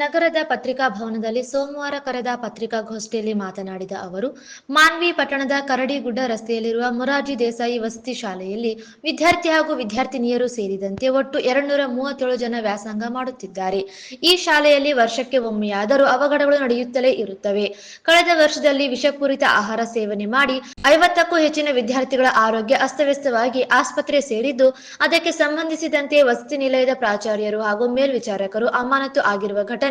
ನಗರದ ಪತ್ರಿಕಾ ಭವನದಲ್ಲಿ ಸೋಮವಾರ ಕರೆದ ಪತ್ರಿಕಾಗೋಷ್ಠಿಯಲ್ಲಿ ಮಾತನಾಡಿದ ಅವರು, ಮಾನ್ವಿ ಪಟ್ಟಣದ ಕರಡಿಗುಡ್ಡ ರಸ್ತೆಯಲ್ಲಿರುವ ಮೊರಾರ್ಜಿ ದೇಸಾಯಿ ವಸತಿ ಶಾಲೆಯಲ್ಲಿ ವಿದ್ಯಾರ್ಥಿ ಹಾಗೂ ವಿದ್ಯಾರ್ಥಿನಿಯರು ಸೇರಿದಂತೆ ಒಟ್ಟು ಎರಡ್ನೂರ ಮೂವತ್ತೇಳು ಜನ ವ್ಯಾಸಂಗ ಮಾಡುತ್ತಿದ್ದಾರೆ. ಈ ಶಾಲೆಯಲ್ಲಿ ವರ್ಷಕ್ಕೆ ಒಮ್ಮೆಯಾದರೂ ಅವಘಡಗಳು ನಡೆಯುತ್ತಲೇ ಇರುತ್ತವೆ. ಕಳೆದ ವರ್ಷದಲ್ಲಿ ವಿಷಪೂರಿತ ಆಹಾರ ಸೇವನೆ ಮಾಡಿ ಐವತ್ತಕ್ಕೂ ಹೆಚ್ಚಿನ ವಿದ್ಯಾರ್ಥಿಗಳ ಆರೋಗ್ಯ ಅಸ್ತವ್ಯಸ್ತವಾಗಿ ಆಸ್ಪತ್ರೆ ಸೇರಿದ್ದು, ಅದಕ್ಕೆ ಸಂಬಂಧಿಸಿದಂತೆ ವಸತಿ ನಿಲಯದ ಪ್ರಾಚಾರ್ಯರು ಹಾಗೂ ಮೇಲ್ವಿಚಾರಕರು ಅಮಾನತು ಆಗಿರುವ ಘಟನೆ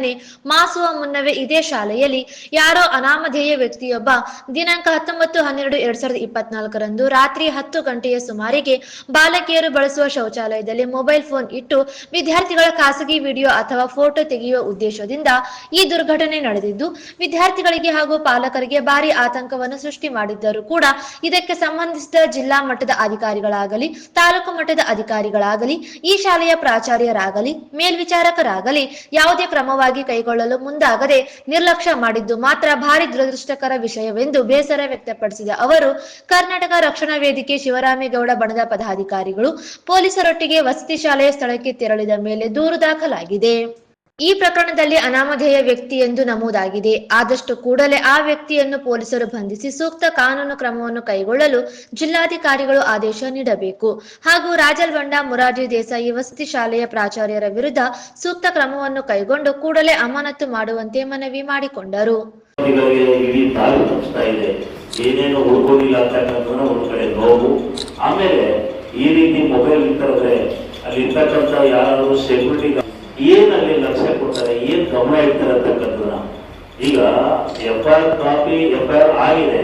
ಮಾಸುವ ಮುನ್ನವೇ ಇದೇ ಶಾಲೆಯಲ್ಲಿ ಯಾರೋ ಅನಾಮಧೇಯ ವ್ಯಕ್ತಿಯೊಬ್ಬ ದಿನಾಂಕ ಹತ್ತೊಂಬತ್ತು ಹನ್ನೆರಡು ಎರಡ್ ಸಾವಿರದ ಇಪ್ಪತ್ನಾಲ್ಕರಂದು ರಾತ್ರಿ ಹತ್ತು ಗಂಟೆಯ ಸುಮಾರಿಗೆ ಬಾಲಕಿಯರು ಬಳಸುವ ಶೌಚಾಲಯದಲ್ಲಿ ಮೊಬೈಲ್ ಫೋನ್ ಇಟ್ಟು ವಿದ್ಯಾರ್ಥಿಗಳ ಖಾಸಗಿ ವಿಡಿಯೋ ಅಥವಾ ಫೋಟೋ ತೆಗೆಯುವ ಉದ್ದೇಶದಿಂದ ಈ ದುರ್ಘಟನೆ ನಡೆದಿದ್ದು, ವಿದ್ಯಾರ್ಥಿಗಳಿಗೆ ಹಾಗೂ ಪಾಲಕರಿಗೆ ಭಾರಿ ಆತಂಕವನ್ನು ಸೃಷ್ಟಿ ಮಾಡಿದ್ದರೂ ಕೂಡ ಇದಕ್ಕೆ ಸಂಬಂಧಿಸಿದ ಜಿಲ್ಲಾ ಮಟ್ಟದ ಅಧಿಕಾರಿಗಳಾಗಲಿ, ತಾಲೂಕು ಮಟ್ಟದ ಅಧಿಕಾರಿಗಳಾಗಲಿ, ಈ ಶಾಲೆಯ ಪ್ರಾಚಾರ್ಯರಾಗಲಿ, ಮೇಲ್ವಿಚಾರಕರಾಗಲಿ ಯಾವುದೇ ಕ್ರಮವಾಗಿ ಕೈಗೊಳ್ಳಲು ಮುಂದಾಗದೆ ನಿರ್ಲಕ್ಷ್ಯ ಮಾಡಿದ್ದು ಮಾತ್ರ ಭಾರಿ ದುರದೃಷ್ಟಕರ ವಿಷಯವೆಂದು ಬೇಸರ ವ್ಯಕ್ತಪಡಿಸಿದ ಅವರು, ಕರ್ನಾಟಕ ರಕ್ಷಣಾ ವೇದಿಕೆ ಶಿವರಾಮೇಗೌಡ ಬಣದ ಪದಾಧಿಕಾರಿಗಳು ಪೊಲೀಸರೊಟ್ಟಿಗೆ ವಸತಿ ಶಾಲೆಯ ಸ್ಥಳಕ್ಕೆ ತೆರಳಿದ ಮೇಲೆ ದೂರು ದಾಖಲಾಗಿದೆ. ಈ ಪ್ರಕರಣದಲ್ಲಿ ಅನಾಮಧೇಯ ವ್ಯಕ್ತಿ ಎಂದು ನಮೂದಾಗಿದೆ. ಆದಷ್ಟು ಕೂಡಲೇ ಆ ವ್ಯಕ್ತಿಯನ್ನು ಪೊಲೀಸರು ಬಂಧಿಸಿ ಸೂಕ್ತ ಕಾನೂನು ಕ್ರಮವನ್ನು ಕೈಗೊಳ್ಳಲು ಜಿಲ್ಲಾಧಿಕಾರಿಗಳು ಆದೇಶ ನೀಡಬೇಕು. ಹಾಗೂ ರಾಜಲ್ವಂಡ ಮುರಾರ್ಜಿ ದೇಸಾಯಿ ವಸತಿ ಶಾಲೆಯ ಪ್ರಾಚಾರ್ಯರ ವಿರುದ್ಧ ಸೂಕ್ತ ಕ್ರಮವನ್ನು ಕೈಗೊಂಡು ಕೂಡಲೇ ಅಮಾನತು ಮಾಡುವಂತೆ ಮನವಿ ಮಾಡಿಕೊಂಡರು. ಈ ರೀತಿ ಮೊಬೈಲ್ ಇರ್ತಂದ್ರೆ ಅಲ್ಲಿ ಇರ್ತಕ್ಕಂಥ ಯಾರು ಸೆಕ್ಯೂರಿಟಿ ಏನ್ ಅಲ್ಲಿ ಲಕ್ಷ್ಯ ಕೊಡ್ತಾರೆ ಏನ್ ಗಮನ ಇರ್ತಿರತಕ್ಕಂಥದ್ದನ್ನ ಈಗ F R copy F R ಆಗಿದೆ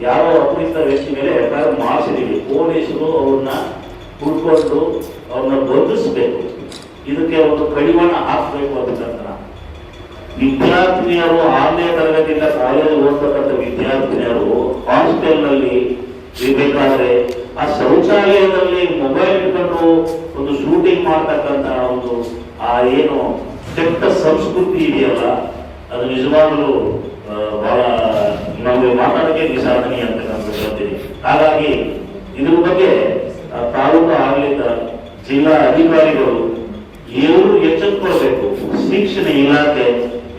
ಯಾವ ಅಪರಿಚಿತ ವ್ಯಕ್ತಿ ಮೇಲೆ ಎಫ್ ಐ ಆರ್ ಮಾಡಿಸಿದೀವಿ ಪೊಲೀಸರು ಅವ್ರನ್ನ ಹುಡ್ಕೊಂಡು ಅವ್ರನ್ನ ಬಂಧಿಸ್ಬೇಕು. ಇದಕ್ಕೆ ಒಂದು ಕಡಿವಾಣ ಹಾಕ್ಬೇಕು ಅಂತಕ್ಕಂಥ ವಿದ್ಯಾರ್ಥಿನಿಯರು ಆರನೇ ತರಗತಿಯಿಂದ ಕಾಲೇಜ್ ಓದ್ತಕ್ಕಂಥ ವಿದ್ಯಾರ್ಥಿನಿಯರು ಹಾಸ್ಟೆಲ್ನಲ್ಲಿ ಇರ್ಬೇಕಾದ್ರೆ ಆ ಶೌಚಾಲಯದಲ್ಲಿ ಮೊಬೈಲ್ ಇಟ್ಕೊಂಡು ಒಂದು ಶೂಟಿಂಗ್ ಮಾಡ್ತಕ್ಕಂಥ ಒಂದು, ಆ ಏನು ಕೆಟ್ಟ ಸಂಸ್ಕೃತಿ ಇದೆಯಲ್ಲ, ಅದು ನಿಜವಾಗಲೂ ಬಹಳ ನಮಗೆ ಮಾತಾಡೋಕೆ ನಿಸಾಧನೀಯ ಅಂತಕ್ಕಂಥದ್ದು ಹೇಳ್ತೀನಿ ಹಾಗಾಗಿ, ಇದ್ರ ಬಗ್ಗೆ ತಾಲೂಕು ಆಡಳಿತ, ಜಿಲ್ಲಾ ಅಧಿಕಾರಿಗಳು ಎಲ್ಲರೂ ಎಚ್ಚೆತ್ಕೊಳ್ಬೇಕು. ಶಿಕ್ಷಣ ಇಲಾಖೆ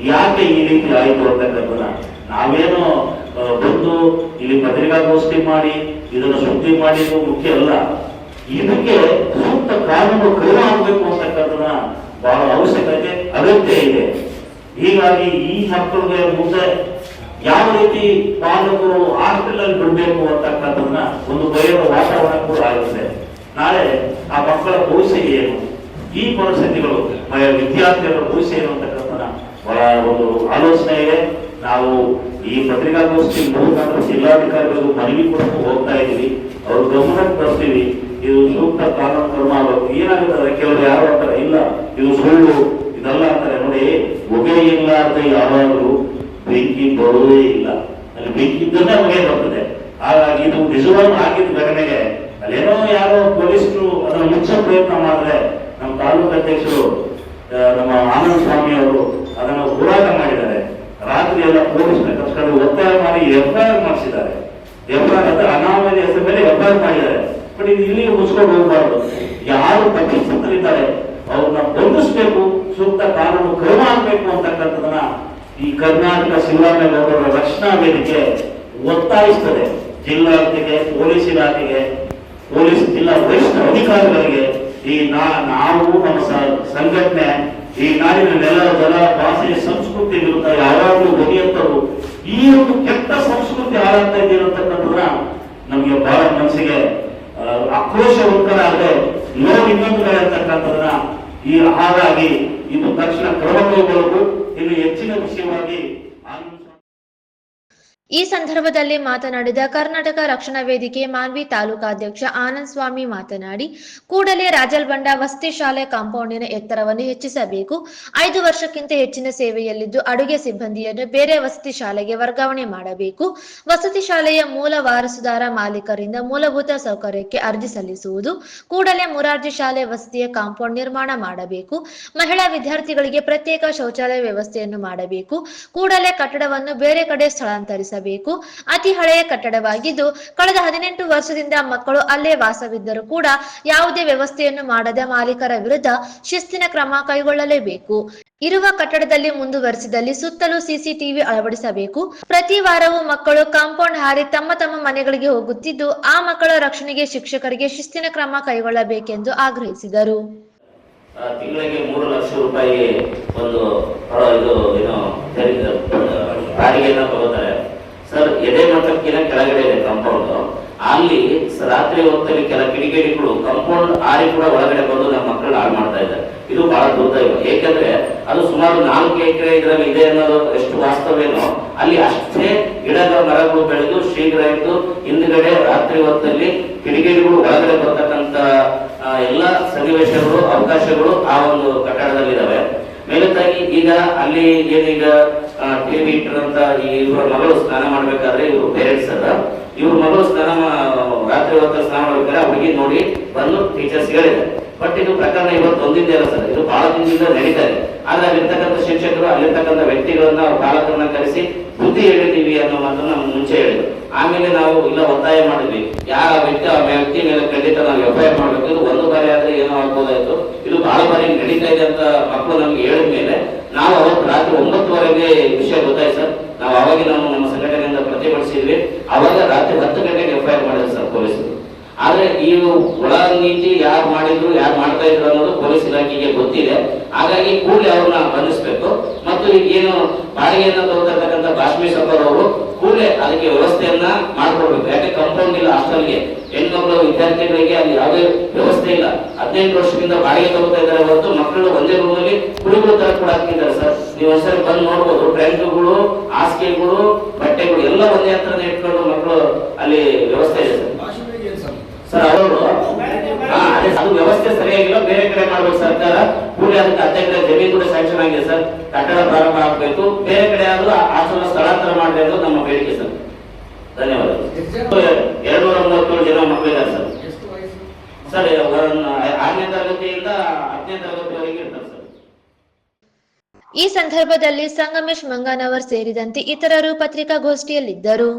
ಯಾಕೆ ಈ ರೀತಿ ಆಯಿತು ಅಂತಕ್ಕಂಥದ್ದನ್ನ. ನಾವೇನು ಬಂದು ಇಲ್ಲಿ ಪತ್ರಿಕಾಗೋಷ್ಠಿ ಮಾಡಿ, ಇದನ್ನು ಸುದ್ದಿ ಮಾಡಿದ್ದು ಮುಖ್ಯ ಅಲ್ಲ. ಇದಕ್ಕೆ ಸೂಕ್ತ ಕಾನೂನು ಕ್ರಮ ಆಗಬೇಕು ಅಂತಕ್ಕಂಥದ್ದನ್ನ ಬಹಳ ಅವಶ್ಯಕತೆ ಅಗತ್ಯ ಇದೆ. ಹೀಗಾಗಿ ಈ ಮಕ್ಕಳಿಗೆ ಮುಂದೆ ಯಾವ ರೀತಿ ಪಾಲಕರು ಹಾಸ್ಪಿಟಲ್ ಅಲ್ಲಿ ಬಿಡಬೇಕು ಅಂತಕ್ಕಂಥದನ್ನ ಒಂದು ಭಯದ ವಾತಾವರಣ ಕೂಡ ಆಗುತ್ತೆ. ನಾಳೆ ಆ ಮಕ್ಕಳ ಭವಿಷ್ಯ ಏನು? ಈ ಪರಿಸ್ಥಿತಿಗಳು ವಿದ್ಯಾರ್ಥಿಗಳ ಭವಿಷ್ಯ ಏನು ಅಂತಕ್ಕಂಥ ಒಂದು ಆಲೋಚನೆ ಇದೆ. ನಾವು ಈ ಪತ್ರಿಕಾಗೋಷ್ಠಿ ಮೂಲಕ ಜಿಲ್ಲಾಧಿಕಾರಿಗಳಿಗೂ ಮನವಿ ಕೊಟ್ಟು ಹೋಗ್ತಾ ಇದ್ದೀವಿ. ಅವ್ರ ಗಮನಕ್ಕೆ ತರ್ತೀವಿ ಇದು ಸೂಕ್ತ ಕಾನೂನು ಕ್ರಮ ಆಗಬೇಕು ಏನಾಗುತ್ತಾರೆ ಕೆಲವರು ಯಾರು ಅಂತಾರೆ? ಇಲ್ಲ, ಇದು ಸುಳ್ಳು. ಇದೆಲ್ಲ ಅಂತಾರೆ. ನೋಡಿ, ಹೊಗೆ ಇಲ್ಲಾರ್ದೆ ಯಾವಾಗಲೂ ಬೆಂಕಿ ಬರುವುದೇ ಇಲ್ಲ. ಅಲ್ಲಿ ಬೆಂಕಿ ಇದ್ದನ್ನೇ ಹೊಗೆ ಬರ್ತದೆ. ಹಾಗಾಗಿ ಇದು ನಿಜವಾಗಿ ಆಗಿದ್ದ ಘಟನೆಗೆ. ಅಲ್ಲೇನೋ ಯಾರೋ ಪೊಲೀಸರು ಅದನ್ನು ಮುಚ್ಚೋ ಪ್ರಯತ್ನ ಮಾಡಿದ್ರೆ ನಮ್ಮ ತಾಲೂಕು ಅಧ್ಯಕ್ಷರು ನಮ್ಮ ಆನಂದ ಸ್ವಾಮಿ ಅವರು ಅದನ್ನು ಹೋರಾಟ ಮಾಡಿದ್ದಾರೆ. ರಾತ್ರಿ ಎಲ್ಲ ಪೊಲೀಸ್ನ ಕರ್ಕೊಂಡು ಒತ್ತಾಯ ಮಾಡಿ ಎಫ್ ಐ ಆರ್ ಮಾಡಿಸಿದ್ದಾರೆ. ಎಫ್ ಐ ಆರ್ ಅಂದ್ರೆ ಅನಾಮಧಿ ಹೆಸರು ಮೇಲೆ ಎಫ್ ಐ ಆರ್ ಮಾಡಿದ್ದಾರೆ. ಬಟ್ ಇದು ಇಲ್ಲಿ ಮುಚ್ಕೊಂಡು ಹೋಗಬಾರ್ದು. ಯಾರು ಪ್ರತಿಷ್ಠಿತರಿದ್ದಾರೆ ಅವ್ರನ್ನ ಬಂಧಿಸಬೇಕು, ಸೂಕ್ತ ಕಾನೂನು ಕ್ರಮ ಆಗ್ಬೇಕು ಅಂತಕ್ಕಂಥದನ್ನ ಈ ಕರ್ನಾಟಕ ಶಿವರಾಮೇಗೌಡರ ರಕ್ಷಣಾ ವೇದಿಕೆ ಒತ್ತಾಯಿಸ್ತದೆ. ಜಿಲ್ಲಾಡಳಿತಕ್ಕೆ ಪೊಲೀಸ್ ಇಲಾಖೆಗೆ, ಪೊಲೀಸ್ ಜಿಲ್ಲಾ ವರಿಷ್ಠ ಅಧಿಕಾರಿಗಳಿಗೆ ಈ ನಾವು ನಮ್ಮ ಸಂಘಟನೆ ಈ ನಾಡಿನ ನೆಲ, ಜಲ, ಭಾಷೆ, ಸಂಸ್ಕೃತಿ ವಿರುದ್ಧ ಯಾವಾಗಲೂ ಧ್ವನಿಯತ್ತರು ಈ ಒಂದು ಕೆಟ್ಟ ಸಂಸ್ಕೃತಿ ಹಾಳಾಗ್ತಾ ಇದೆ ಅಂತಕ್ಕಂಥದ್ದನ್ನ ನಮಗೆ ಬಹಳ ಮನಸ್ಸಿಗೆ ಆಕ್ರೋಶ ಉತ್ತರ ಆದರೆ ಲೋ ಇನ್ನೊಂದು ಕಡೆ ಅಂತಕ್ಕಂಥದನ್ನ ಈ ಹಾಗಾಗಿ ಇದು ತಕ್ಷಣ ಕ್ರಮ ಕೈಗೊಳ್ಳಬೇಕು. ಇನ್ನು ಹೆಚ್ಚಿನ ವಿಷಯವಾಗಿ ಈ ಸಂದರ್ಭದಲ್ಲಿ ಮಾತನಾಡಿದ ಕರ್ನಾಟಕ ರಕ್ಷಣಾ ವೇದಿಕೆ ಮಾನ್ವಿ ತಾಲೂಕಾಧ್ಯಕ್ಷ ಆನಂದ್ ಸ್ವಾಮಿ ಮಾತನಾಡಿ, ಕೂಡಲೇ ರಾಜಲ್ಬಂಡ ವಸತಿ ಶಾಲೆ ಕಾಂಪೌಂಡಿನ ಎತ್ತರವನ್ನು ಹೆಚ್ಚಿಸಬೇಕು. ಐದು ವರ್ಷಕ್ಕಿಂತ ಹೆಚ್ಚಿನ ಸೇವೆಯಲ್ಲಿದ್ದು ಅಡುಗೆ ಸಿಬ್ಬಂದಿಯನ್ನು ಬೇರೆ ವಸತಿ ಶಾಲೆಗೆ ವರ್ಗಾವಣೆ ಮಾಡಬೇಕು. ವಸತಿ ಶಾಲೆಯ ಮೂಲ ವಾರಸುದಾರ ಮಾಲೀಕರಿಂದ ಮೂಲಭೂತ ಸೌಕರ್ಯಕ್ಕೆ ಅರ್ಜಿ ಸಲ್ಲಿಸುವುದು, ಕೂಡಲೇ ಮುರಾರ್ಜಿ ಶಾಲೆ ವಸತಿಯ ಕಾಂಪೌಂಡ್ ನಿರ್ಮಾಣ ಮಾಡಬೇಕು. ಮಹಿಳಾ ವಿದ್ಯಾರ್ಥಿಗಳಿಗೆ ಪ್ರತ್ಯೇಕ ಶೌಚಾಲಯ ವ್ಯವಸ್ಥೆಯನ್ನು ಮಾಡಬೇಕು. ಕೂಡಲೇ ಕಟ್ಟಡವನ್ನು ಬೇರೆ ಕಡೆ ಸ್ಥಳಾಂತರಿಸಬೇಕು. ಅತಿ ಹಳೆಯ ಕಟ್ಟಡವಾಗಿದ್ದು, ಕಳೆದ ಹದಿನೆಂಟು ವರ್ಷದಿಂದ ಮಕ್ಕಳು ಅಲ್ಲೇ ವಾಸವಿದ್ದರೂ ಕೂಡ ಯಾವುದೇ ವ್ಯವಸ್ಥೆಯನ್ನು ಮಾಡದ ಮಾಲೀಕರ ವಿರುದ್ಧ ಶಿಸ್ತಿನ ಕ್ರಮ ಕೈಗೊಳ್ಳಲೇಬೇಕು. ಇರುವ ಕಟ್ಟಡದಲ್ಲಿ ಮುಂದುವರೆಸಿದಲ್ಲಿ ಸುತ್ತಲೂ ಸಿಸಿಟಿವಿ ಅಳವಡಿಸಬೇಕು. ಪ್ರತಿ ವಾರವೂ ಮಕ್ಕಳು ಕಾಂಪೌಂಡ್ ಹಾರಿ ತಮ್ಮ ತಮ್ಮ ಮನೆಗಳಿಗೆ ಹೋಗುತ್ತಿದ್ದು, ಆ ಮಕ್ಕಳ ರಕ್ಷಣೆಗೆ ಶಿಕ್ಷಕರಿಗೆ ಶಿಸ್ತಿನ ಕ್ರಮ ಕೈಗೊಳ್ಳಬೇಕೆಂದು ಆಗ್ರಹಿಸಿದರು. ತಿಂಗಳಿಗೆ ಮೂರು ಲಕ್ಷ ರೂಪಾಯಿ ಒಂದು ಇದು ಏನು ಸಾರಿಗೆಯನ್ನು ತಗೋತಾರೆ ಸರ್, ಎದೆ ಮಟ್ಟಕ್ಕಿನ ಕೆಳಗಡೆ ಇದೆ ಕಂಪೌಂಡ್ ಅಲ್ಲಿ ರಾತ್ರಿ ಹೊತ್ತಲ್ಲಿ ಕೆಲ ಕಿಡಿಗೇಡಿಗಳು ಕಂಪೌಂಡ್ ಆರಿ ಕೂಡ ಒಳಗಡೆ ಬಂದು ನಮ್ಮ ಮಕ್ಕಳನ್ನ ಹಾಳು ಮಾಡ್ತಾ ಇದ್ದಾರೆ. ಇದು ಬಹಳ ದುರ್ದೈವ. ಏಕೆಂದ್ರೆ ಅದು ಸುಮಾರು ನಾಲ್ಕು ಎಕರೆ ಇದರಲ್ಲಿ ಇದೆ ಅನ್ನೋದು ಎಷ್ಟು ವಾಸ್ತವೇನೋ, ಅಲ್ಲಿ ಅಷ್ಟೇ ಗಿಡಗಳ ಮರಗಳು ಬೆಳೆದು ಶೀಘ್ರ ಇದ್ದು ಹಿಂದ್ಗಡೆ ರಾತ್ರಿ ಹೊತ್ತಲ್ಲಿ ಕಿಡಿಗೇಡಿಗಳು ಒಳಗಡೆ ಬರ್ತಕ್ಕಂತ ಎಲ್ಲ ಸನ್ನಿವೇಶಗಳು, ಅವಕಾಶಗಳು ಆ ಒಂದು ಕಟ್ಟಡದಲ್ಲಿದ್ದಾವೆ. ಮೇಲತ್ತಾಗಿ ಈಗ ಅಲ್ಲಿ ಏನೀಗ ಟಿವಿ ಅಂತ ಇವರ ಮಗಳು ಸ್ನಾನ ಮಾಡ್ಬೇಕಾದ್ರೆ ಇವರು ಪೇರೆಂಟ್ಸ್ ಅಲ್ಲ ಇವ್ರ ಮಗಳು ಸ್ನಾನ ರಾತ್ರಿ ಹೊತ್ತ ಸ್ನಾನ ಮಾಡ್ಬೇಕಾದ್ರೆ ಅವರಿಗೆ ನೋಡಿ ಬಂದು ಟೀಚರ್ಸ್ ಹೇಳಿದೆ. ಬಟ್ ಇದು ಪ್ರಕರಣ ಇವತ್ತು ಒಂದಿದ್ದೇ ಅಲ್ಲ ಸರ್. ಇದು ಬಹಳ ದಿನದಿಂದ ನಡೀತಾ ಇದೆ. ಆದ್ರೆ ಅಲ್ಲಿರ್ತಕ್ಕಂಥ ಶಿಕ್ಷಕರು, ಅಲ್ಲಿರ್ತಕ್ಕಂಥ ವ್ಯಕ್ತಿಗಳನ್ನ ಅವ್ರ ಪಾಲಕರನ್ನ ಕರೆಸಿ ಬುದ್ಧಿ ಹೇಳಿದೀವಿ ಅನ್ನೋ ಮಾತನ್ನ ಮುಂಚೆ ಹೇಳಿದ್ರು. ಆಮೇಲೆ ನಾವು ಇಲ್ಲ ಒತ್ತಾಯ ಮಾಡಿದ್ವಿ. ಯಾರ ವ್ಯಕ್ತಿ, ಆ ವ್ಯಕ್ತಿ ಮೇಲೆ ಖಂಡಿತ ನಾವು ಎಫ್ ಐ ಆರ್ ಮಾಡ್ಬೇಕು ಬಾರಿ ಆದ್ರೆ ಏನೋ ಆಗ್ಬೋದಾಯ್ತು? ಇದು ಬಹಳ ಬಾರಿ ನಡೀತಾ ಇದೆ ಅಂತ ಮಕ್ಕಳು ನಮ್ಗೆ ಹೇಳಿದ ಮೇಲೆ ನಾವು ಅವತ್ತು ರಾತ್ರಿ ಒಂಬತ್ತುವರೆಗೆ ವಿಷಯ ಗೊತ್ತಾಯ್ತು ಸರ್. ನಾವು ಅವಾಗ ನಾವು ನಮ್ಮ ಸಂಘಟನೆಯಿಂದ ಪ್ರತಿಭಟಿಸಿದ್ವಿ ಅವಾಗ ರಾತ್ರಿ ಹತ್ತು ಗಂಟೆಗೆ ಎಫ್ ಐ ಆರ್ ಮಾಡಿದ್ರು ಸರ್ ಪೊಲೀಸರು. ಆದ್ರೆ ಈ ಒಳ ನೀತಿ ಯಾರು ಮಾಡಿದ್ರು, ಯಾರು ಮಾಡ್ತಾ ಇದ್ರು ಅನ್ನೋದು ಪೊಲೀಸ್ ಇಲಾಖೆಗೆ ಗೊತ್ತಿದೆ. ಹಾಗಾಗಿ ಕೂಡಲೇ ಅವ್ರನ್ನ ಬಂಧಿಸಬೇಕು. ಮತ್ತು ಈಗ ಏನು ಬಾಡಿಗೆಯನ್ನ ತಗೋತಕ್ಕಂಥ ಸಫರ್ ಅವರು ಕೂಡಲೇ ಅದಕ್ಕೆ ವ್ಯವಸ್ಥೆಯನ್ನ ಮಾಡ್ಕೊಡ್ಬೇಕು ಯಾಕೆ ಕಂಪೌಂಡ್ ಇಲ್ಲ ಹಾಸ್ಟೆಲ್ಗೆ ಹೆಣ್ಮಕ್ಳು, ವಿದ್ಯಾರ್ಥಿಗಳಿಗೆ ಅಲ್ಲಿ ಯಾವುದೇ ವ್ಯವಸ್ಥೆ ಇಲ್ಲ. ಹದಿನೆಂಟು ವರ್ಷದಿಂದ ಬಾಡಿಗೆ ತಗೋತಾ ಇದ್ದಾರೆ ಹೊರತು ಮಕ್ಕಳು ಒಂದೇ ರೂಮಲ್ಲಿ ಕುಡಿಗಳು ತರ ಕೂಡ ಹಾಕಿದ್ದಾರೆ ಸರ್. ನೀವು ಒಂದ್ಸರಿ ಬಂದು ನೋಡ್ಬೋದು ಟ್ಯಾಂಕ್ಗಳು ಹಾಸಿಗೆಗಳು, ಬಟ್ಟೆಗಳು ಎಲ್ಲ ಒಂದೇ ಹತ್ರನೇ ಇಟ್ಕೊಂಡು ಮಕ್ಕಳು ಅಲ್ಲಿ ವ್ಯವಸ್ಥೆ ಇದೆ ಸರ್. ಅದು ವ್ಯವಸ್ಥೆ ಸರಿಯಾಗಿಲ್ಲ ಬೇರೆ ಕಡೆ ಮಾಡ್ಬೇಕು ಸರ್ಕಾರ ಕೂಡಲೇ ಅದಕ್ಕೆ ಹತ್ತು ಎಕರೆ ಜಮೀನು ಕೂಡ ಸ್ಯಾಂಕ್ಷನ್ ಆಗಿದೆ ಸರ್. ಕಟ್ಟಡ ಪ್ರಾರಂಭ ಆಗಬೇಕು. ಬೇರೆ ಕಡೆ ಆದ್ರೂ ಆಸನ ಸ್ಥಳಾಂತರ ಮಾಡಿದೆ ಅನ್ನೋದು ನಮ್ಮ ಬೇಡಿಕೆ ಸರ್. ಧನ್ಯವಾದ ಎರಡು ನೂರ ಮೂವತ್ತೇಳು ಜನ ಮಕ್ಕಳಿದ್ದಾರೆ ಸರ್. ಸರ್ ಆರನೇ ತರಗತಿಯಿಂದ ಹತ್ತನೇ ತರಗತಿವರೆಗೆ ಇರ್ತಾರೆ ಸರ್. ಈ ಸಂದರ್ಭದಲ್ಲಿ ಸಂಗಮೇಶ್ ಮಂಗನವರ್ ಸೇರಿದಂತೆ ಇತರರು ಪತ್ರಿಕಾಗೋಷ್ಠಿಯಲ್ಲಿದ್ದರು.